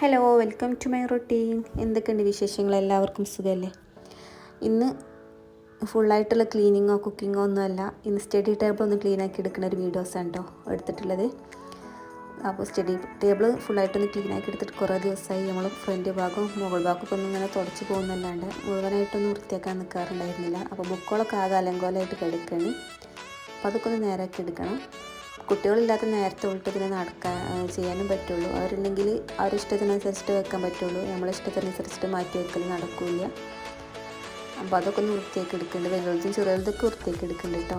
Hello welcome to my routine എന്തൊക്കെയുണ്ട് വിശേഷങ്ങൾ? എല്ലാവർക്കും സുഖമല്ലേ ഇന്ന് ഫുള്ളായിട്ടുള്ള ക്ലീനിങ്ങോ കുക്കിങ്ങോ ഒന്നുമല്ല ഇന്ന് സ്റ്റഡി ടേബിൾ ഒന്ന് ക്ലീൻ ആക്കി എടുക്കുന്ന ഒരു വീഡിയോസാണ് കേട്ടോ എടുത്തിട്ടുള്ളത്. അപ്പോൾ സ്റ്റഡി ടേബിൾ ഫുള്ളായിട്ടൊന്ന് ക്ലീൻ ആക്കി എടുത്തിട്ട് കുറേ ദിവസമായി നമ്മൾ ഫ്രണ്ട് ഭാഗവും മുകൾ ഭാഗമൊക്കെ ഒന്നും ഇങ്ങനെ തുടച്ച് പോകുന്നല്ലാണ്ട് മുഴുവനായിട്ടൊന്നും വൃത്തിയാക്കാൻ നിൽക്കാറുണ്ടായിരുന്നില്ല അപ്പോൾ ബുക്കുകളൊക്കെ ആകെ അലങ്കോലമായിട്ട് കിടക്കണേ. അപ്പോൾ അതൊക്കെ ഒന്ന് നേരാക്കി എടുക്കണം. കുട്ടികളില്ലാത്ത നേരത്തെ ഉള്ളിട്ട് ഇതിനെ നടക്കാൻ ചെയ്യാനും പറ്റുള്ളൂ. അവരുണ്ടെങ്കിൽ അവരുടെ ഇഷ്ടത്തിനനുസരിച്ചിട്ട് വെക്കാൻ പറ്റുള്ളൂ. നമ്മളെ ഇഷ്ടത്തിനനുസരിച്ചിട്ട് മാറ്റി വെക്കൽ നടക്കില്ല. അപ്പോൾ അതൊക്കെ ഒന്ന് വൃത്തിയാക്കി എടുക്കുന്നുണ്ട് വലുതും ചെറുതൊക്കെ വൃത്തിയാക്കി എടുക്കുന്നുണ്ട് കേട്ടോ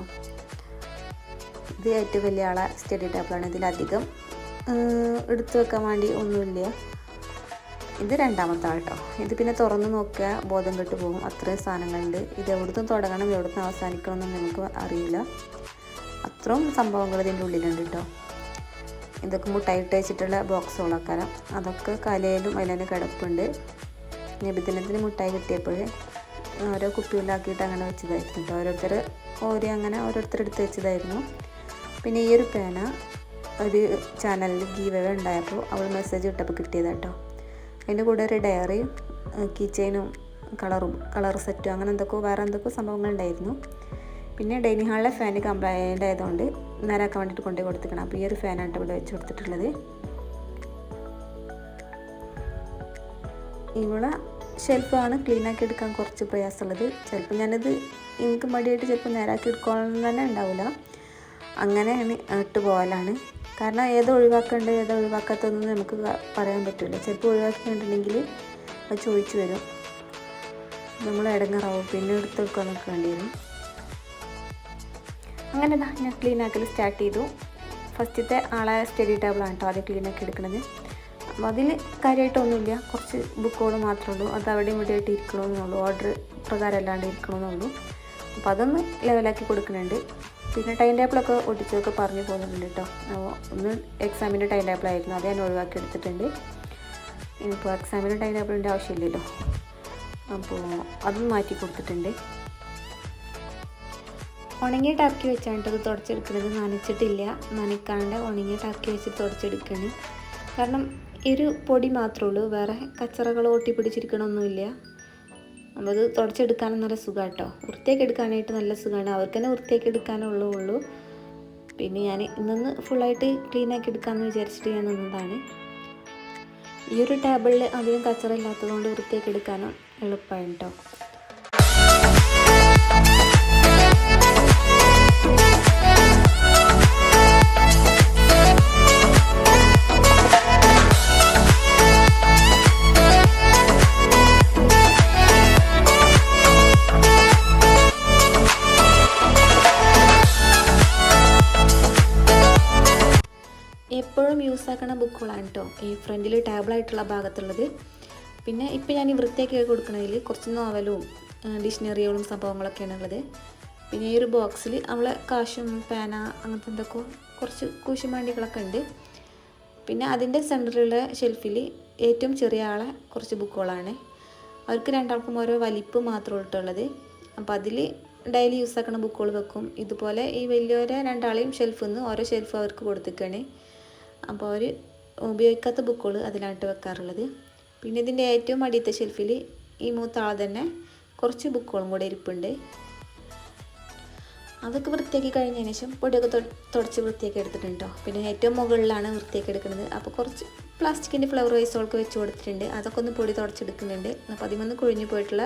ഇത് ഏറ്റവും വലിയ ആളെ സ്റ്റഡി ടേബിളാണ് ഇതിലധികം എടുത്തു വെക്കാൻ വേണ്ടി ഒന്നുമില്ല. ഇത് രണ്ടാമത്തെ ആൾ കേട്ടോ ഇത് പിന്നെ തുറന്ന് നോക്കിയാൽ ബോധം കെട്ട് പോകും. അത്രയും സാധനങ്ങളുണ്ട്. ഇത് എവിടുന്ന് തുടങ്ങണം എവിടുന്ന് അവസാനിക്കണം എന്നൊന്നും നമുക്ക് അറിയില്ല. അത്രയും സംഭവങ്ങൾ ഇതിന്റെ ഉള്ളിലുണ്ട് കേട്ടോ. ഇതൊക്കെ മുട്ടായിട്ട് വെച്ചിട്ടുള്ള ബോക്സുകളൊക്കെ. അതൊക്കെ കലയിലും അതിലും കിടപ്പുണ്ട്. നബിദിനത്തിന് മുട്ടായി കിട്ടിയപ്പോൾ ഓരോ കുപ്പിയിലാക്കിയിട്ട് അങ്ങനെ വെച്ചതായിരുന്നു കേട്ടോ. ഓരോരുത്തർ ഓരോ അങ്ങനെ ഓരോരുത്തർ എടുത്ത് വെച്ചതായിരുന്നു. പിന്നെ ഈ ഒരു പേന ഒരു ചാനലിൽ ഗീവ് ഉണ്ടായപ്പോൾ അവൾ മെസ്സേജ് ഇട്ടപ്പോൾ കിട്ടിയതാട്ടോ അതിന്റെ കൂടെ ഒരു ഡയറിയും കീ ചെയിനും കളറും കളർ സെറ്റും അങ്ങനെ എന്തൊക്കെയോ വേറെ എന്തൊക്കെയോ സംഭവങ്ങളുണ്ടായിരുന്നു പിന്നെ ഡൈനിങ് ഹാളിലെ ഫാൻ കംപ്ലൈന്റ് ആയതുകൊണ്ട് നേരാക്കാൻ വേണ്ടിയിട്ട് കൊണ്ടുപോയി കൊടുത്തിക്കണം അപ്പോൾ ഈ ഒരു ഫാനാണ് ഇവിടെ വെച്ച് കൊടുത്തിട്ടുള്ളത്. ഇവിടെ ഷെൽഫാണ് ക്ലീനാക്കി എടുക്കാൻ കുറച്ച് പ്രയാസമുള്ളത്. ചിലപ്പോൾ ഞാനത് എനിക്ക് മടിയായിട്ട് ചിലപ്പോൾ നേരാക്കി എടുക്കണം തന്നെ ഉണ്ടാവില്ല. അങ്ങനെയാണ് ഇട്ട് പോകലാണ് കാരണം ഏത് ഒഴിവാക്കേണ്ടത് ഏത് ഒഴിവാക്കാത്തതെന്ന് നമുക്ക് പറയാൻ പറ്റില്ല ചിലപ്പോൾ ഒഴിവാക്കിയിട്ടുണ്ടെങ്കിൽ അത് ചോദിച്ചു വരും. നമ്മൾ ഇടങ്ങറാവും. പിന്നെ എടുത്ത് വെക്കാനൊക്കെ വേണ്ടി വരും. അങ്ങനെ ഞാൻ ക്ലീൻ ആക്കൽ സ്റ്റാർട്ട് ചെയ്തു. ഫസ്റ്റത്തെ ആളെ സ്റ്റഡി ടേബിളാണ് കേട്ടോ ആദ്യം ക്ലീൻ ആക്കി എടുക്കുന്നത് അപ്പോൾ അതിൽ കാര്യമായിട്ടൊന്നുമില്ല കുറച്ച് ബുക്കുകൾ മാത്രമേ ഉള്ളൂ. അത് അവിടെ ഇവിടെ ആയിട്ട് ഇരിക്കണമെന്നുള്ളൂ ഓർഡർ പ്രകാരം അല്ലാണ്ട് ഇരിക്കണമെന്നുള്ളൂ അപ്പോൾ അതൊന്ന് ലെവലാക്കി കൊടുക്കുന്നുണ്ട് പിന്നെ ടൈം ടേബിളൊക്കെ ഒട്ടിച്ചൊക്കെ പറഞ്ഞു പോകുന്നുണ്ട് കേട്ടോ ഒന്ന് എക്സാമിന്റെ ടൈം ടേബിളായിരുന്നു അത് ഞാൻ ഒഴിവാക്കി എടുത്തിട്ടുണ്ട്. ഇനിയിപ്പോൾ എക്സാമിന്റെ ടൈം ടേബിളിന്റെ ആവശ്യമില്ലല്ലോ. അപ്പോൾ അതും മാറ്റി കൊടുത്തിട്ടുണ്ട്. ഉണങ്ങിയ ടർക്കി വെച്ചാണ് അത് തുടച്ചെടുക്കുന്നത്. നനച്ചിട്ടില്ല. നനയ്ക്കാണ്ട് ഉണങ്ങിയ ടർക്കി വെച്ചിട്ട് തുടച്ചെടുക്കണം കാരണം ഒരു പൊടി മാത്രമേ ഉള്ളൂ. വേറെ കച്ചറകൾ ഒട്ടിപ്പിടിച്ചിരിക്കണമൊന്നുമില്ല അപ്പോൾ അത് തുടച്ചെടുക്കാനും നല്ല സുഖമാണ് കേട്ടോ. വൃത്തിയാക്കി എടുക്കാനായിട്ട് നല്ല സുഖമാണ്. അവർക്ക് തന്നെ വൃത്തിയാക്കി എടുക്കാനുള്ളൂ ഉള്ളൂ. പിന്നെ ഞാൻ ഇന്നൊന്ന് ഫുള്ളായിട്ട് ക്ലീനാക്കി എടുക്കാമെന്ന് വിചാരിച്ചിട്ട് ഞാൻ നിന്നതാണ്. ഈ ഒരു ടേബിളിൽ അധികം കച്ചറ ഇല്ലാത്തതുകൊണ്ട് വൃത്തിയാക്കി എടുക്കാനും എളുപ്പമാണ് കേട്ടോ. ഈ ഫ്രണ്ടിൽ ടേബിളായിട്ടുള്ള ഭാഗത്തുള്ളത്. പിന്നെ ഇപ്പം ഞാൻ ഈ വൃത്തിയാക്കി കൊടുക്കണതിൽ കുറച്ച് നോവലും ഡിക്ഷണറികളും സംഭവങ്ങളൊക്കെയാണ് ഉള്ളത്. പിന്നെ ഈ ഒരു ബോക്സിൽ നമ്മളെ കാശും പേന അങ്ങനത്തെ എന്തൊക്കെ കുറച്ച് കൂശുമാണ്ടികളൊക്കെ ഉണ്ട്. പിന്നെ അതിന്റെ സെന്ററിലുള്ള ഷെൽഫിൽ ഏറ്റവും ചെറിയ ആളെ കുറച്ച് ബുക്കുകളാണ്. അവർക്ക് രണ്ടാൾക്കും ഓരോ വലിപ്പ് മാത്രമേ ഇട്ടുള്ളത് അപ്പോൾ അതിൽ ഡെയിലി യൂസ് ആക്കുന്ന ബുക്കുകൾ വെക്കും. ഇതുപോലെ ഈ വലിയവരെ രണ്ടാളെയും ഷെൽഫിൽ നിന്ന് ഓരോ ഷെൽഫ് അവർക്ക് കൊടുത്തിക്കാണ്. അപ്പോൾ അവർ ഉപയോഗിക്കാത്ത ബുക്കുകൾ അതിലായിട്ട് വെക്കാറുള്ളത്. പിന്നെ ഇതിന്റെ ഏറ്റവും അടിയത്തെ ഷെൽഫിൽ ഈ മൂത്താൾ തന്നെ കുറച്ച് ബുക്കുകളും കൂടെ ഇരിപ്പുണ്ട്. അതൊക്കെ വൃത്തിയാക്കി കഴിഞ്ഞതിന് ശേഷം പൊടിയൊക്കെ തുടച്ച് വൃത്തിയാക്കി എടുത്തിട്ടുണ്ട് കേട്ടോ പിന്നെ ഏറ്റവും മുകളിലാണ് വൃത്തിയാക്കി എടുക്കുന്നത്. അപ്പോൾ കുറച്ച് പ്ലാസ്റ്റിക്കിന്റെ ഫ്ലവർ വൈസുകളൊക്കെ വെച്ച് കൊടുത്തിട്ടുണ്ട്. അതൊക്കെ ഒന്ന് പൊടി തുടച്ചെടുക്കുന്നുണ്ട്. അപ്പോൾ അതിമൊന്ന് കൊഴിഞ്ഞു പോയിട്ടുള്ള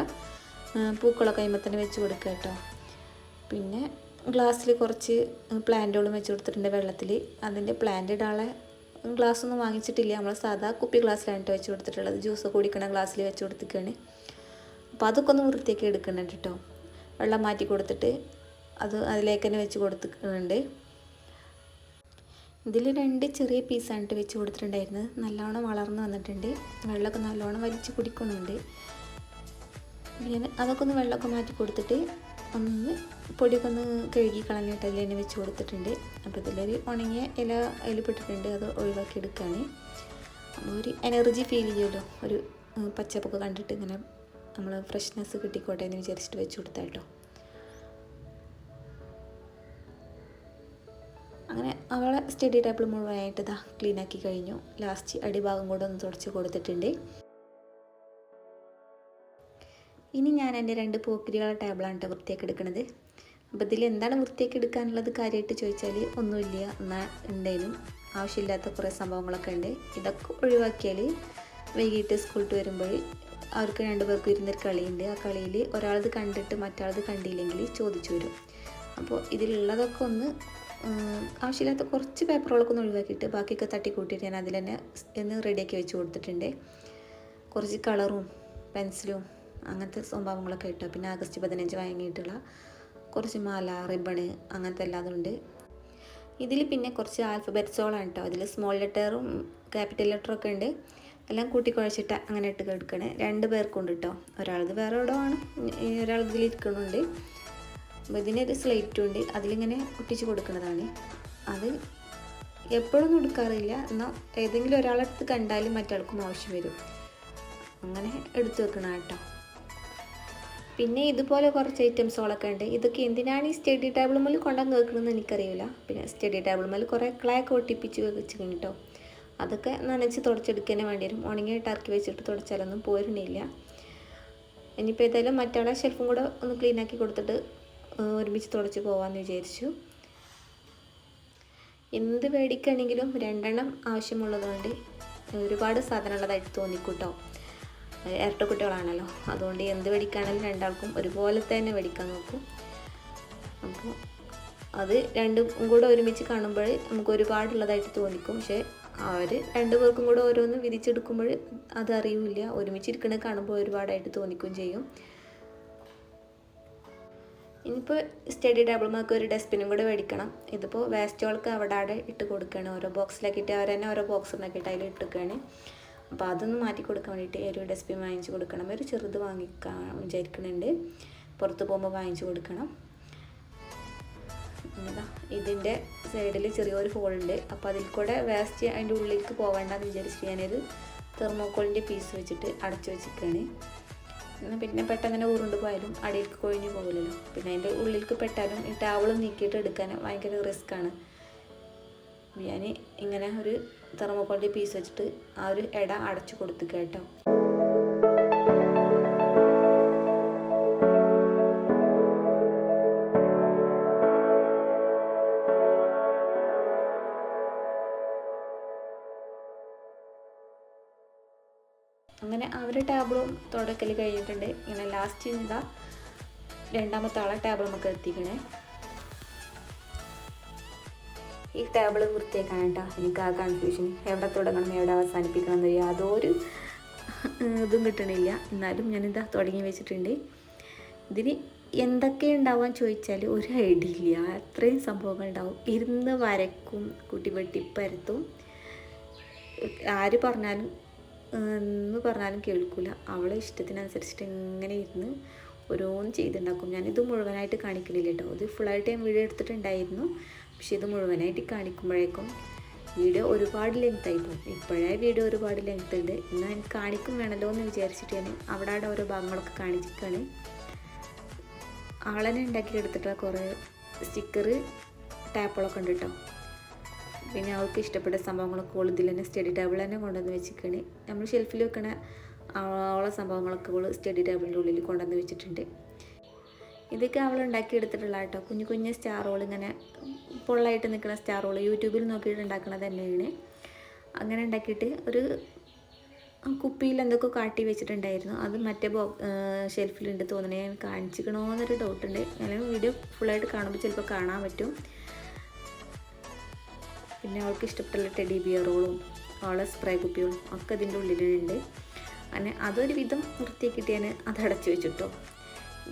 പൂക്കളൊക്കെ അതിമ്പോൾ തന്നെ വെച്ച് കൊടുക്കുക കേട്ടോ പിന്നെ ഗ്ലാസ്സിൽ കുറച്ച് പ്ലാന്റുകളും വെച്ച് കൊടുത്തിട്ടുണ്ട് വെള്ളത്തിൽ അതിന്റെ പ്ലാന്റ് ഇടാളെ ഗ്ലാസ് ഒന്നും വാങ്ങിച്ചിട്ടില്ല. നമ്മൾ സാധാ കുപ്പി ഗ്ലാസ്സിലാണ് വെച്ച് കൊടുത്തിട്ടുള്ളത്. ജ്യൂസ് കുടിക്കണ ഗ്ലാസ്സിൽ വെച്ച് കൊടുത്തിരിക്കുകയാണ് അപ്പോൾ അതൊക്കെ ഒന്ന് വൃത്തിയാക്കി എടുക്കുന്നുണ്ട് കേട്ടോ വെള്ളം മാറ്റി കൊടുത്തിട്ട് അത് അതിലേക്ക് തന്നെ വെച്ച് കൊടുത്തിട്ടുണ്ട് ഇതിൽ രണ്ട് ചെറിയ പീസാണ് വെച്ച് കൊടുത്തിട്ടുണ്ടായിരുന്നത്. നല്ലോണം വളർന്നു വന്നിട്ടുണ്ട്. വെള്ളമൊക്കെ നല്ലോണം വലിച്ച് കുടിക്കുന്നുണ്ട്. ഞാൻ അതൊക്കെ ഒന്ന് വെള്ളമൊക്കെ മാറ്റി കൊടുത്തിട്ട് ഒന്ന് പൊടിയൊക്കെ ഒന്ന് കഴുകി കളഞ്ഞിട്ട് അതിൽ തന്നെ വെച്ച് കൊടുത്തിട്ടുണ്ട്. അപ്പോൾ ഇതിലൊരു ഉണങ്ങിയ ഇല അതിൽപ്പെട്ടിട്ടുണ്ട് അത് ഒഴിവാക്കി എടുക്കുകയാണ് അപ്പോൾ ഒരു എനർജി ഫീൽ ചെയ്യുമല്ലോ ഒരു പച്ചപ്പൊക്കെ കണ്ടിട്ട് ഇങ്ങനെ നമ്മൾ ഫ്രഷ്നെസ് കിട്ടിക്കോട്ടെ എന്ന് വിചാരിച്ചിട്ട് വെച്ച് കൊടുത്താൽ കേട്ടോ അങ്ങനെ അവളെ സ്റ്റഡി ടേബിൾ മുഴുവനായിട്ട് ഇതാ ക്ലീനാക്കി കഴിഞ്ഞു. ലാസ്റ്റ് അടിഭാഗം കൂടെ ഒന്ന് തുടച്ച് കൊടുത്തിട്ടുണ്ട്. ഇനി ഞാൻ എന്റെ രണ്ട് പോക്കിരികളെ ടേബിളാണ് കേട്ടോ വൃത്തിയാക്കി എടുക്കുന്നത് അപ്പോൾ ഇതിൽ എന്താണ് വൃത്തിയാക്കി എടുക്കാനുള്ളത് കാര്യമായിട്ട് ചോദിച്ചാൽ ഒന്നുമില്ല. എന്നാൽ ഉണ്ടെങ്കിലും ആവശ്യമില്ലാത്ത കുറേ സംഭവങ്ങളൊക്കെ ഉണ്ട്. ഇതൊക്കെ ഒഴിവാക്കിയാൽ വൈകിട്ട് സ്കൂളിൽ വരുമ്പോൾ അവർക്ക് രണ്ടുപേർക്കും ഇരുന്നൊരു കളിയുണ്ട്. ആ കളിയിൽ ഒരാളത് കണ്ടിട്ട് മറ്റാളത് കണ്ടില്ലെങ്കിൽ ചോദിച്ചു വരും. അപ്പോൾ ഇതിലുള്ളതൊക്കെ ഒന്ന് ആവശ്യമില്ലാത്ത കുറച്ച് പേപ്പറുകളൊക്കെ ഒന്ന് ഒഴിവാക്കിയിട്ട് ബാക്കിയൊക്കെ തട്ടിക്കൂട്ടിയിട്ട് ഞാൻ അതിൽ തന്നെ എന്ന് റെഡിയാക്കി വെച്ച് കൊടുത്തിട്ടുണ്ട്. കുറച്ച് കളറും പെൻസിലും അങ്ങനത്തെ സംഭവങ്ങളൊക്കെ കിട്ടുക പിന്നെ ആഗസ്റ്റ് പതിനഞ്ച് വാങ്ങിയിട്ടുള്ള കുറച്ച് മാല റിബണ് അങ്ങനത്തെ എല്ലാതും ഉണ്ട്. ഇതിൽ പിന്നെ കുറച്ച് ആൽഫബറ്റ്സോളാണ് കേട്ടോ. അതിൽ സ്മോൾ ലെറ്ററും ക്യാപിറ്റൽ ലെറ്ററും ഒക്കെ ഉണ്ട്. എല്ലാം കൂട്ടിക്കുഴച്ചിട്ട് അങ്ങനെ ഇട്ട് എടുക്കണേ. രണ്ട് പേർക്കുണ്ട് കേട്ടോ. ഒരാളത് വേറെ എവിടെ ആണ്. ഒരാൾ ഇരിക്കുന്നുണ്ട് അപ്പോൾ ഇതിനൊരു സ്ലേറ്റും ഉണ്ട്. അതിലിങ്ങനെ കുട്ടിച്ച് കൊടുക്കുന്നതാണ് അത് എപ്പോഴൊന്നും എടുക്കാറില്ല. എന്നാൽ ഏതെങ്കിലും ഒരാളടുത്ത് കണ്ടാലും മറ്റാൾക്കും ആവശ്യം വരും. അങ്ങനെ എടുത്തു വെക്കണം കേട്ടോ. പിന്നെ ഇതുപോലെ കുറച്ച് ഐറ്റംസുകളൊക്കെ ഉണ്ട്. ഇതൊക്കെ എന്തിനാണ് ഈ സ്റ്റഡി ടേബിൾ മുതൽ കൊണ്ടുവന്ന് വെക്കണമെന്ന് എനിക്കറിയില്ല. പിന്നെ സ്റ്റഡി ടേബിൾ മുതൽ കുറേ ക്ലാക്ക് ഒട്ടിപ്പിച്ച് വെച്ച് കേട്ടോ അതൊക്കെ നനച്ച് തുടച്ചെടുക്കാനേ വേണ്ടി വരും ഉണങ്ങിയിട്ട് ടർക്കി വെച്ചിട്ട് തുടച്ചാലൊന്നും പോരുന്നില്ല. ഇനിയിപ്പോൾ ഏതായാലും മറ്റാളെ ഷെൽഫും കൂടെ ഒന്ന് ക്ലീൻ ആക്കി കൊടുത്തിട്ട് ഒരുമിച്ച് തുടച്ച് പോകാമെന്ന് വിചാരിച്ചു. എന്ത് മേടിക്കുകയാണെങ്കിലും രണ്ടെണ്ണം ആവശ്യമുള്ളതുകൊണ്ട് ഒരുപാട് സാധനമുള്ളതായിട്ട് തോന്നിക്കൂട്ടോ. ഇരട്ട കുട്ടികളാണല്ലോ. അതുകൊണ്ട് എന്ത് വെടിക്കാണെങ്കിലും രണ്ടാൾക്കും ഒരുപോലെ തന്നെ വെടിക്കാൻ നോക്കും. അപ്പോൾ അത് രണ്ടും കൂടെ ഒരുമിച്ച് കാണുമ്പോൾ നമുക്ക് ഒരുപാടുള്ളതായിട്ട് തോന്നിക്കും. പക്ഷേ അവർ രണ്ടു പേർക്കും കൂടെ ഓരോന്ന് വിരിച്ചെടുക്കുമ്പോൾ അത് അറിയില്ല. ഒരുമിച്ചിരിക്കണ കാണുമ്പോൾ ഒരുപാടായിട്ട് തോന്നിക്കും ചെയ്യും. ഇനിയിപ്പോൾ സ്റ്റഡി ടേബിൾമാർക്ക് ഒരു ഡസ്റ്റ്ബിനും കൂടെ മേടിക്കണം. ഇതിപ്പോൾ വേസ്റ്റുകൾക്ക് അവിടെ അവിടെ ഇട്ട് കൊടുക്കുകയാണ്. ഓരോ ബോക്സിലാക്കിയിട്ട് അവർ തന്നെ ഓരോ ഇട്ട് അതിൽ ഇട്ടിക്കുകയാണ് അപ്പോൾ അതൊന്ന് മാറ്റി കൊടുക്കാൻ വേണ്ടിയിട്ട് ഒരു ഡസ്റ്റ്ബിൻ വാങ്ങിച്ച് കൊടുക്കണം. ഒരു ചെറുത് വാങ്ങിക്കാൻ വിചാരിക്കുന്നുണ്ട്. പുറത്ത് പോകുമ്പോൾ വാങ്ങിച്ച് കൊടുക്കണം. ഇതിന്റെ സൈഡിൽ ചെറിയൊരു ഹോളുണ്ട് അപ്പോൾ അതിൽ കൂടെ വേസ്റ്റ് അതിന്റെ ഉള്ളിലേക്ക് പോവേണ്ടെന്ന് വിചാരിച്ചിട്ട് ഞാനൊരു തെർമോക്കോളിന്റെ പീസ് വെച്ചിട്ട് അടച്ചു വെച്ചിരിക്കുകയാണ് പിന്നെ പെട്ടെന്ന് തന്നെ ഉരുണ്ട് പോയാലും അടിയിലേക്ക് കൊഴിഞ്ഞു പോകില്ലല്ലോ പിന്നെ അതിന്റെ ഉള്ളിലേക്ക് പെട്ടാലും ഈ ടവളും നീക്കിയിട്ട് എടുക്കാൻ ഭയങ്കര റിസ്ക്കാണ് ഞാൻ ഇങ്ങനെ ഒരു തെർമോക്കോളിന്റെ പീസ് വെച്ചിട്ട് ആ ഒരു ഇട അടച്ചു കൊടുത്തു കേട്ടോ. അങ്ങനെ അവരുടെ ടേബിളും തുടക്കൽ കഴിഞ്ഞിട്ടുണ്ട്. ഇങ്ങനെ ലാസ്റ്റ് ചെയ്താൽ രണ്ടാമത്തെ ആളെ ടേബിൾ നമുക്ക് എത്തിക്കണേ. ഈ ടേബിൾ വൃത്തിയാക്കാൻ കേട്ടോ എനിക്ക് ആ കൺഫ്യൂഷൻ എവിടെ തുടങ്ങണം എവിടെ അവസാനിപ്പിക്കണം എന്ന് യാതൊരു ഇതും കിട്ടണില്ല. എന്നാലും ഞാനിതാ തുടങ്ങി വെച്ചിട്ടുണ്ട്. ഇതിന് എന്തൊക്കെ ഉണ്ടാവാൻ ചോദിച്ചാൽ ഒരു ഐഡിയ ഇല്ല. അത്രയും സംഭവങ്ങൾ ഉണ്ടാവും. ഇരുന്ന് വരക്കും കുട്ടി വെട്ടിപ്പരത്തും ആര് പറഞ്ഞാലും എന്ന് പറഞ്ഞാലും കേൾക്കില്ല അവളെ ഇഷ്ടത്തിനനുസരിച്ചിട്ട് ഇങ്ങനെ ഇരുന്ന് ഓരോന്ന് ചെയ്തുണ്ടാക്കും. ഞാനിത് മുഴുവനായിട്ട് കാണിക്കുന്നില്ല കേട്ടോ. ഇത് ഫുള്ളായിട്ട് ഞാൻ വീഡിയോ എടുത്തിട്ടുണ്ടായിരുന്നു. പക്ഷെ ഇത് മുഴുവനായിട്ട് കാണിക്കുമ്പോഴേക്കും വീഡിയോ ഒരുപാട് ലെങ്ത് ആയി പോകും ഇപ്പോഴേ വീഡിയോ ഒരുപാട് ലെങ്ത് ഉണ്ട്. എന്നാൽ കാണിക്കും വേണമല്ലോ എന്ന് വിചാരിച്ചിട്ട് ഞാൻ അവിടെ അവിടെ ഓരോ ഭാഗങ്ങളൊക്കെ കാണിച്ചിട്ടാണ് ആളെന്നെ ഉണ്ടാക്കി എടുത്തിട്ടുള്ള കുറേ സ്റ്റിക്കർ ടാപ്പുകളൊക്കെ ഉണ്ട് കേട്ടോ. പിന്നെ അവൾക്ക് ഇഷ്ടപ്പെട്ട സംഭവങ്ങളൊക്കെ ഓൾ ഇതിൽ തന്നെ സ്റ്റഡി ടേബിൾ തന്നെ കൊണ്ടുവന്ന് വെച്ചിരിക്കണ്. നമ്മൾ ഷെൽഫിൽ വെക്കണ അവളെ സംഭവങ്ങളൊക്കെ അവൾ സ്റ്റഡി ടേബിളിന്റെ ഉള്ളിൽ കൊണ്ടുവന്ന് വെച്ചിട്ടുണ്ട്. ഇതൊക്കെ അവൾ ഉണ്ടാക്കിയെടുത്തിട്ടുള്ള കേട്ടോ. കുഞ്ഞു കുഞ്ഞു റോൾ ഇങ്ങനെ പൊള്ളായിട്ട് നിൽക്കുന്ന സ്റ്റാർ റോൾ യൂട്യൂബിൽ നോക്കിയിട്ട് ഉണ്ടാക്കുന്നത് തന്നെയാണ്. അങ്ങനെ ഉണ്ടാക്കിയിട്ട് ഒരു കുപ്പിയിൽ എന്തൊക്കെ കാട്ടി വെച്ചിട്ടുണ്ടായിരുന്നു. അത് മറ്റേ ബോ ഷെൽഫിലുണ്ട് തോന്നണേ. ഞാൻ കാണിച്ചിക്കണോ എന്നൊരു ഡൗട്ടുണ്ട് ഞാൻ വീഡിയോ ഫുള്ളായിട്ട് കാണുമ്പോൾ ചിലപ്പോൾ കാണാൻ പറ്റും. പിന്നെ അവൾക്ക് ഇഷ്ടപ്പെട്ടുള്ള ടെഡി ബിയറുകളും അവളെ സ്പ്രേ കുപ്പികളും ഒക്കെ ഇതിന്റെ ഉള്ളിലുണ്ട്. അങ്ങനെ അതൊരു വിധം വൃത്തിയാക്കിയിട്ട് ഞാൻ അത് അടച്ചു വെച്ചിട്ടോ.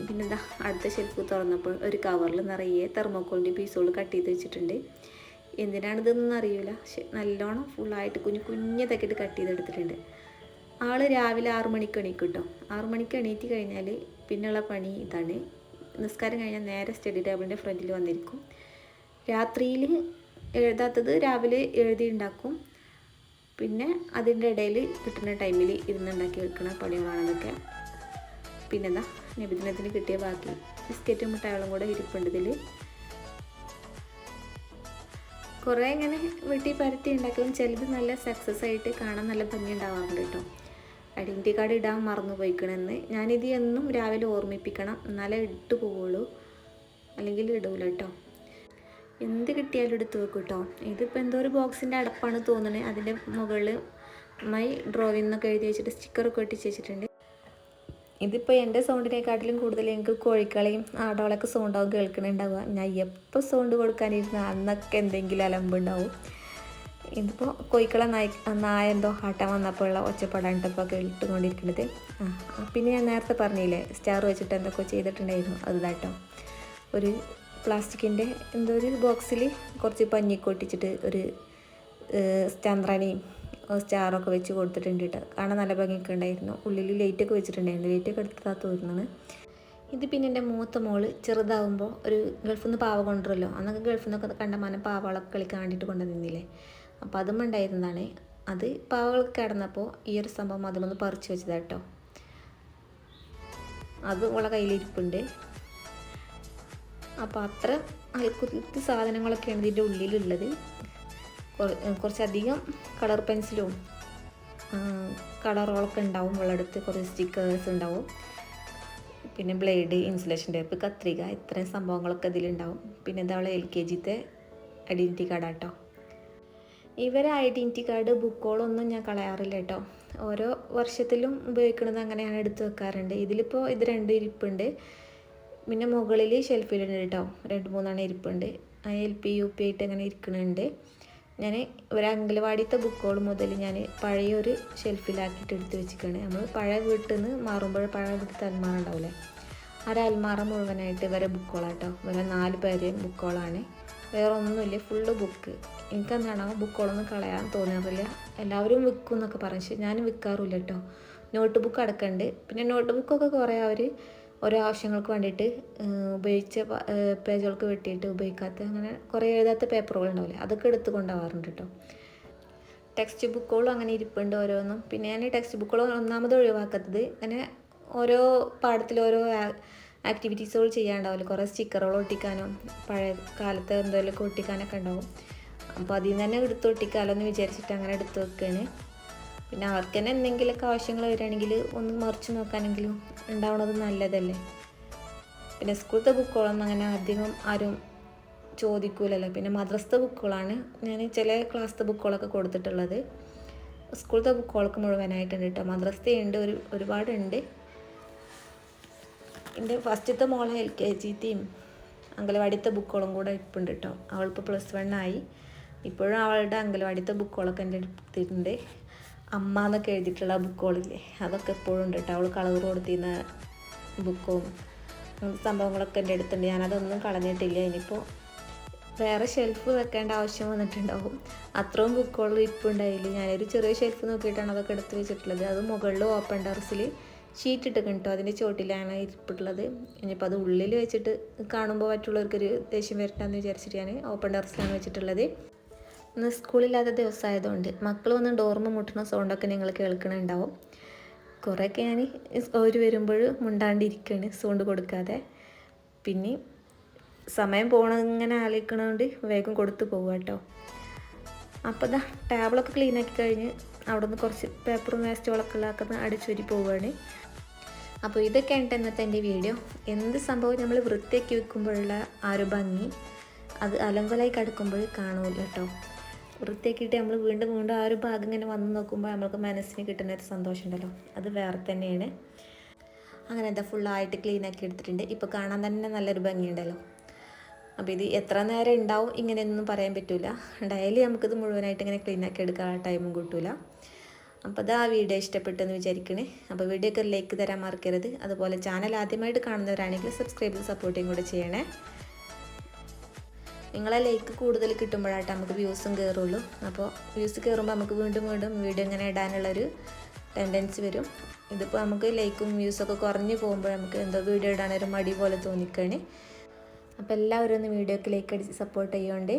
പിന്നെ എന്താ അടുത്ത ഷെൽഫ് തുറന്നപ്പോൾ ഒരു കവറിൽ നിറയെ തെർമോക്കോളിന്റെ പീസുകൾ കട്ട് ചെയ്ത് വെച്ചിട്ടുണ്ട്. എന്തിനാണിതെന്നൊന്നും അറിയില്ല നല്ലോണം ഫുള്ളായിട്ട് കുഞ്ഞു കുഞ്ഞതാക്കിയിട്ട് കട്ട് ചെയ്തെടുത്തിട്ടുണ്ട്. ആൾ രാവിലെ ആറു മണിക്ക് എണീക്കും കേട്ടോ ആറു മണിക്ക് എണീറ്റ് കഴിഞ്ഞാൽ പിന്നെയുള്ള പണി ഇതാണ്. നിസ്കാരം കഴിഞ്ഞാൽ നേരെ സ്റ്റഡി ടേബിളിന്റെ ഫ്രണ്ടിൽ വന്നിരിക്കും. രാത്രിയിൽ എഴുതാത്തത് രാവിലെ എഴുതി ഉണ്ടാക്കും. പിന്നെ അതിന്റെ ഇടയിൽ കിട്ടുന്ന ടൈമിൽ ഇരുന്നുണ്ടാക്കി വെക്കുന്ന പണികളാണതൊക്കെ പിന്നെന്താ നബിദിനത്തിന് കിട്ടിയ ബാക്കി ബിസ്ക്കറ്റും മിഠായികളും കൂടെ ഇരിപ്പുണ്ട് ഇതിൽ കുറേ ഇങ്ങനെ വെട്ടി പരത്തി ഉണ്ടാക്കും. ചിലത് നല്ല സക്സസ് ആയിട്ട് കാണാൻ നല്ല ഭംഗി ഉണ്ടാവാറുണ്ട് കേട്ടോ ഐഡന്റി കാർഡ് ഇടാൻ മറന്നു പോയിക്കണമെന്ന് ഞാനിത് എന്നും രാവിലെ ഓർമ്മിപ്പിക്കണം. എന്നാലേ ഇട്ട് പോവുള്ളൂ. അല്ലെങ്കിൽ ഇടൂല കേട്ടോ എന്ത് കിട്ടിയാലും എടുത്ത് വെക്കും കേട്ടോ ഇതിപ്പോൾ എന്തോ ഒരു ബോക്സിന്റെ അടപ്പാണ് തോന്നുന്നത് അതിന്റെ മുകളിൽ മൈ ഡ്രോയിങ് എന്നൊക്കെ എഴുതി വെച്ചിട്ട് സ്റ്റിക്കറൊക്കെ ഒട്ടിച്ച് വെച്ചിട്ടുണ്ട്. ഇതിപ്പോൾ എന്റെ സൗണ്ടിനെക്കാട്ടിലും കൂടുതൽ എനിക്ക് കോഴിക്കളയും ആടോളൊക്കെ സൗണ്ടാവും കേൾക്കണുണ്ടാവുക. ഞാൻ എപ്പോൾ സൗണ്ട് കൊടുക്കാനിരുന്ന അന്നൊക്കെ എന്തെങ്കിലും അലമ്പുണ്ടാവും. ഇതിപ്പോൾ കോഴിക്കള നായ നായ എന്തോ ആട്ടാൻ വന്നപ്പോഴുള്ള ഒച്ചപ്പാടാണ് കേട്ടുകൊണ്ടിരിക്കുന്നത് ആ പിന്നെ ഞാൻ നേരത്തെ പറഞ്ഞില്ലേ സ്റ്റാർ വെച്ചിട്ട് എന്തൊക്കെ ചെയ്തിട്ടുണ്ടായിരുന്നു. അതുതാട്ടോ ഒരു പ്ലാസ്റ്റിക്കിന്റെ എന്തോ ഒരു ബോക്സിൽ കുറച്ച് പഞ്ഞി കൊട്ടിച്ചിട്ട് ഒരു ചന്ദ്രനെയും സ്റ്റാറൊക്കെ വെച്ച് കൊടുത്തിട്ടുണ്ട് കേട്ടോ. കാണാൻ നല്ല ഭംഗിയൊക്കെ ഉണ്ടായിരുന്നു. ഉള്ളിൽ ലൈറ്റൊക്കെ വെച്ചിട്ടുണ്ടായിരുന്നു. ലൈറ്റൊക്കെ എടുത്താൽ തോന്നുന്നത്. ഇത് പിന്നെ എന്റെ മൂത്ത മോൾ ചെറുതാവുമ്പോൾ ഒരു ഗൾഫിൽ നിന്ന് പാവ കൊണ്ടുവരല്ലോ അന്നൊക്കെ ഗൾഫിൽ നിന്നൊക്കെ കണ്ടമാനം പാവകളൊക്കെ കളിക്കാൻ വേണ്ടിയിട്ട് കൊണ്ടുവന്നില്ലേ അപ്പോൾ അതും ഉണ്ടായിരുന്നതാണ്. അത് പാവകളൊക്കെ കിടന്നപ്പോൾ ഈ ഒരു സംഭവം അതുമൊന്ന് പറിച്ചു കേട്ടോ. അത് ഉള്ള കയ്യിലിരിപ്പുണ്ട്. അപ്പോൾ അത്ര കുത്തി സാധനങ്ങളൊക്കെയാണ് ഇതിന്റെ ഉള്ളിലുള്ളത്. കുറച്ചധികം കളർ പെൻസിലും കളറുകളൊക്കെ ഉണ്ടാവും. ഉള്ളടുത്ത് കുറേ സ്റ്റിക്കേഴ്സ് ഉണ്ടാവും. പിന്നെ ബ്ലേഡ് ഇൻസുലേഷൻ ടേപ്പ് കത്രിക ഇത്രയും സംഭവങ്ങളൊക്കെ ഇതിലുണ്ടാവും. പിന്നെ ഇതവൾ എൽ കെ ജിത്തെ ഐഡന്റിറ്റി കാർഡാട്ടോ ഇവരെ ഐഡന്റിറ്റി കാർഡ് ബുക്കുകളൊന്നും ഞാൻ കളയാറില്ല കേട്ടോ ഓരോ വർഷത്തിലും ഉപയോഗിക്കുന്നത് അങ്ങനെയാണ് എടുത്ത് വെക്കാറുണ്ട്. ഇതിലിപ്പോൾ ഇത് രണ്ട് ഇരിപ്പുണ്ട്. പിന്നെ മുകളിൽ ഷെൽഫിലുണ്ട് കേട്ടോ രണ്ട് മൂന്നെണ്ണം ഇരിപ്പുണ്ട്. എൽ പി യു പി ആയിട്ട് അങ്ങനെ ഇരിക്കുന്നുണ്ട് ഞാൻ ഒരു അംഗലവാടിത്തെ ബുക്കുകൾ മുതൽ ഞാൻ പഴയൊരു ഷെൽഫിലാക്കിയിട്ട് എടുത്ത് വെച്ചിരിക്കുകയാണ്. നമ്മൾ പഴയ വീട്ടിൽ നിന്ന് മാറുമ്പോൾ പഴയ വീട്ടിൽ അൽമാറ ഉണ്ടാവില്ലേ? ആ ഒരു അൽമാറ മുഴുവനായിട്ട് ഇവരെ ബുക്കുകളാട്ടോ ഇവരെ നാല് പേരെയും ബുക്കുകളാണ് വേറെ ഒന്നുമില്ല ഫുള്ള് ബുക്ക് എനിക്കെന്താണോ ബുക്കുകളൊന്നും കളയാൻ തോന്നാറില്ല. എല്ലാവരും വിൽക്കും എന്നൊക്കെ പറഞ്ഞു ഞാൻ വിൽക്കാറില്ല കേട്ടോ നോട്ട് ബുക്ക് അടക്കമുണ്ട് പിന്നെ നോട്ട് ബുക്കൊക്കെ കുറേ അവർ ഓരോ ആവശ്യങ്ങൾക്ക് വേണ്ടിയിട്ട് ഉപയോഗിച്ച പേജുകൾക്ക് വെട്ടിയിട്ട് ഉപയോഗിക്കാത്ത അങ്ങനെ കുറേ എഴുതാത്ത പേപ്പറുകൾ ഉണ്ടാവില്ലേ അതൊക്കെ എടുത്ത് കൊണ്ടുപോകാറുണ്ട് കേട്ടോ ടെക്സ്റ്റ് ബുക്കുകളും അങ്ങനെ ഇരിപ്പുണ്ട് ഓരോന്നും. പിന്നെ ഞാൻ ടെക്സ്റ്റ് ബുക്കുകൾ ഒന്നാമത് ഒഴിവാക്കാത്തത് അങ്ങനെ ഓരോ പാഠത്തിൽ ഓരോ ആക്ടിവിറ്റീസുകൾ ചെയ്യാണ്ടാവില്ല കുറേ സ്റ്റിക്കറുകൾ ഒട്ടിക്കാനും പഴയ കാലത്ത് എന്തെങ്കിലുമൊക്കെ ഒട്ടിക്കാനൊക്കെ ഉണ്ടാവും. അപ്പോൾ അതിൽ നിന്ന് തന്നെ എടുത്ത് എന്ന് വിചാരിച്ചിട്ട് അങ്ങനെ എടുത്ത് വെക്കുകയാണ് പിന്നെ അവർക്ക് തന്നെ എന്തെങ്കിലുമൊക്കെ ആവശ്യങ്ങൾ വരികയാണെങ്കിൽ ഒന്ന് മറിച്ച് നോക്കാനെങ്കിലും ഉണ്ടാവുന്നത് നല്ലതല്ലേ? പിന്നെ സ്കൂളത്തെ ബുക്കുകളൊന്നും അങ്ങനെ അധികം ആരും ചോദിക്കൂലല്ലോ. പിന്നെ മദ്രസത്തെ ബുക്കുകളാണ് ഞാൻ ചില ക്ലാസ്സത്തെ ബുക്കുകളൊക്കെ കൊടുത്തിട്ടുള്ളത്. സ്കൂളത്തെ ബുക്കുകളൊക്കെ മുഴുവനായിട്ടുണ്ട് കേട്ടോ. മദ്രസത്തെ ഉണ്ട് ഒരു ഒരുപാടുണ്ട്. എന്റെ ഫസ്റ്റത്തെ മോളെ എൽ കെ ജിത്തെയും അംഗനവാടിത്തെ ബുക്കുകളും കൂടെ ഇപ്പുണ്ട് കേട്ടോ. അവളിപ്പോൾ പ്ലസ് വൺ ആയി. ഇപ്പോഴും അവളുടെ അംഗനവാടിത്തെ ബുക്കുകളൊക്കെ എന്റെ അടുത്തിട്ടുണ്ട് അമ്മ എന്നൊക്കെ എഴുതിയിട്ടുള്ള ബുക്കുകളില്ലേ? അതൊക്കെ എപ്പോഴും ഉണ്ട് കേട്ടോ അവൾ കളർ കൊടുത്തിരുന്ന ബുക്കും സംഭവങ്ങളൊക്കെ എന്റെ അടുത്തുണ്ട്. ഞാനതൊന്നും കളഞ്ഞിട്ടില്ല. ഇനിയിപ്പോൾ വേറെ ഷെൽഫ് വെക്കേണ്ട ആവശ്യം വന്നിട്ടുണ്ടാവും. അത്രയും ബുക്കുകൾ ഇപ്പോൾ ഉണ്ടായില്ല? ഞാനൊരു ചെറിയ ഷെൽഫ് നോക്കിയിട്ടാണ് അതൊക്കെ എടുത്ത് വെച്ചിട്ടുള്ളത്. അത് മുകളിൽ ഓപ്പൺ ടെറസിൽ ഷീറ്റ് ഇട്ട് കിട്ടും അതിന്റെ ചോട്ടിലാണ് ഇരിപ്പിട്ടുള്ളത്. ഇനിയിപ്പോൾ അത് ഉള്ളിൽ വെച്ചിട്ട് കാണുമ്പോൾ മറ്റുള്ളവർക്കൊരു ദേഷ്യം വരട്ടാന്ന് വിചാരിച്ചിട്ട് ഞാൻ ഓപ്പൺ ടെറസിലാണ് വെച്ചിട്ടുള്ളത്. ഇന്ന് സ്കൂളില്ലാത്ത ദിവസമായതുകൊണ്ട് മക്കൾ വന്ന് ഡോർമ മുട്ടുന്ന സൗണ്ടൊക്കെ നിങ്ങൾ കേൾക്കണുണ്ടാവും. കുറേയൊക്കെ ഞാൻ ഒരു വരുമ്പോൾ മുണ്ടാണ്ടിരിക്കുകയാണ് സൗണ്ട് കൊടുക്കാതെ. പിന്നെ സമയം പോകണം ഇങ്ങനെ ആലോചിക്കണതുകൊണ്ട് വേഗം കൊടുത്തു പോകുക കേട്ടോ അപ്പോൾ ഇതാ ടേബിളൊക്കെ ക്ലീൻ ആക്കി കഴിഞ്ഞ് അവിടെ നിന്ന് കുറച്ച് പേപ്പറും വേസ്റ്റുകളൊക്കെ ഉള്ളതൊക്കെ അടിച്ചൊരി പോവുകയാണ് അപ്പോൾ ഇതൊക്കെയാണ് ഇന്നത്തെ എന്റെ വീഡിയോ എന്ത് സംഭവം നമ്മൾ വൃത്തിയാക്കി വെക്കുമ്പോഴുള്ള ആ ഒരു ഭംഗി അത് അലങ്കലായി കടക്കുമ്പോൾ കാണൂല കേട്ടോ വൃത്തിയാക്കിയിട്ട് നമ്മൾ വീണ്ടും വീണ്ടും ആ ഒരു ഭാഗം ഇങ്ങനെ വന്ന് നോക്കുമ്പോൾ നമ്മൾക്ക് മനസ്സിന് കിട്ടുന്ന ഒരു സന്തോഷം ഉണ്ടല്ലോ. അത് വേറെ തന്നെയാണ്. അങ്ങനെ എന്താ ഫുള്ളായിട്ട് ക്ലീൻ ആക്കി എടുത്തിട്ടുണ്ട്. ഇപ്പോൾ കാണാൻ തന്നെ നല്ലൊരു ഭംഗിയുണ്ടല്ലോ അപ്പോൾ ഇത് എത്ര നേരം ഉണ്ടാവും ഇങ്ങനെയൊന്നും പറയാൻ പറ്റില്ല ഡെയിലി നമുക്കിത് മുഴുവനായിട്ട് ഇങ്ങനെ ക്ലീൻ ആക്കി എടുക്കാൻ ടൈമും കിട്ടില്ല അപ്പോൾ അത് ആ വീഡിയോ ഇഷ്ടപ്പെട്ടെന്ന് വിചാരിക്കണേ. അപ്പോൾ വീഡിയോക്ക് ലൈക്ക് തരാൻ മറക്കരുത്. അതുപോലെ ചാനൽ ആദ്യമായിട്ട് കാണുന്നവരാണെങ്കിൽ സബ്സ്ക്രൈബ് ചെയ്ത് സപ്പോർട്ടും കൂടെ ചെയ്യണേ. നിങ്ങളെ ലൈക്ക് കൂടുതൽ കിട്ടുമ്പോഴായിട്ട് നമുക്ക് വ്യൂസും കയറുള്ളൂ അപ്പോൾ വ്യൂസ് കയറുമ്പോൾ നമുക്ക് വീണ്ടും വീണ്ടും വീഡിയോ ഇങ്ങനെ ഇടാനുള്ളൊരു ടെൻഡൻസി വരും. ഇതിപ്പോൾ നമുക്ക് ലൈക്കും വ്യൂസൊക്കെ കുറഞ്ഞു പോകുമ്പോൾ നമുക്ക് എന്തോ വീഡിയോ ഇടാനൊരു മടി പോലെ തോന്നിക്കണേ. അപ്പോൾ എല്ലാവരും ഒന്ന് വീഡിയോക്ക് ലൈക്ക് അടിച്ച് സപ്പോർട്ട് ചെയ്യുകൊണ്ടേ